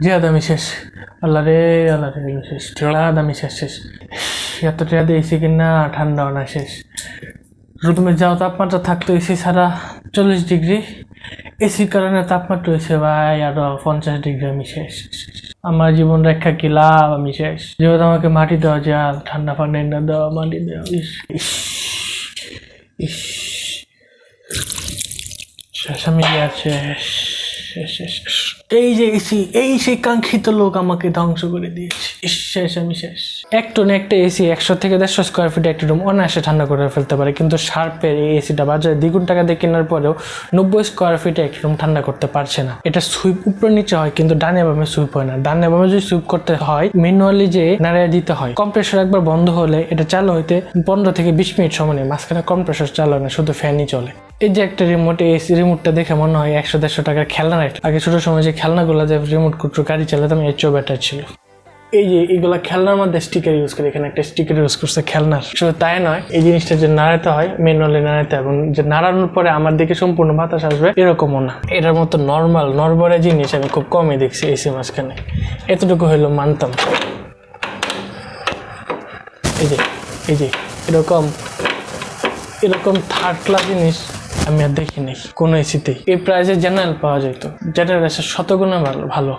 জিয়াদ আমি শেষ আল্লাহ রে আল্লাহ রে শেষ জিয়াদ আমি শেষ শেষ এত টিয়া দিয়েছি কিনা ঠান্ডাও না শেষ রুমে যাও তাপমাত্রা থাকতো এসি ছাড়া চল্লিশ ডিগ্রি এসির কারণে তাপমাত্রা হয়েছে ভাই আরও পঞ্চাশ ডিগ্রি আমি শেষ আমার জীবন রক্ষা কি লাভ আমি শেষ যেহেতু আমাকে মাটি দেওয়া যায় ঠান্ডা পানি না দেওয়া মাটি দেওয়া ইস ইস শেষ আমি শেষ শেষ শেষ। এই যে এসি এই সেই কাঙ্ক্ষিত লোক আমাকে ধ্বংস করে দিয়েছে। শেষ, আমি শেষ। এক টনে একটা এসি একশো থেকে দেড়শো স্কোয়ার ফিট একটা রুম অনায়াসে ঠান্ডা করে ফেলতে পারে, কিন্তু শার্পের এই এসিটা বাজারে দ্বিগুণ টাকা দিয়ে কেনার পরেও নব্বই স্কোয়ার ফিটে একটা রুম ঠান্ডা করতে পারছে না। এটা সুইপ উপরে নিচে হয়, কিন্তু ডানে বামে সুইপ হয় না। ডানে বামে যদি সুইপ করতে হয় ম্যানুয়ালি যে নাড়িয়ে দিতে হয় কম্প্রেসর একবার বন্ধ হলে এটা চালু হইতে পনেরো থেকে বিশ মিনিট সময় নেই মাঝখানে কম্প্রেসর চালু হয় না, শুধু ফ্যানই চলে। এই যে একটা রিমোট এই রিমোটটা দেখে মনে হয় একশো দেড়শো টাকার খেলনা রাখে আগে ছোটো সময় যে খেলনাগুলো যে রিমোট কুটু গাড়ি চালাতাম এর চেয়েও ছিল। এই যে এইগুলা খেলনার মধ্যে স্টিকার ইউজ করে, এখানে একটা স্টিকার ইউজ করছে খেলনার। শুধু তাই নয়, এই জিনিসটা যে নাড়াতে হয় ম্যানুয়ালি নাড়াতে এবং যে নাড়ানোর পরে আমার দিকে সম্পূর্ণ বাতাস আসবে, এরকমও না। এটার মতো নর্মাল নরবরে জিনিস আমি খুব কমই দেখছি এসি মাঝখানে। এতটুকু হইল মানতাম। এই যে এই যে, এরকম এরকম থার্ড ক্লাস জিনিস আমি আর দেখিনি কোনো এসিতেই এই প্রাইজে জেনারেল পাওয়া যেত জেনারেল শতগুণে ভালো ভালো।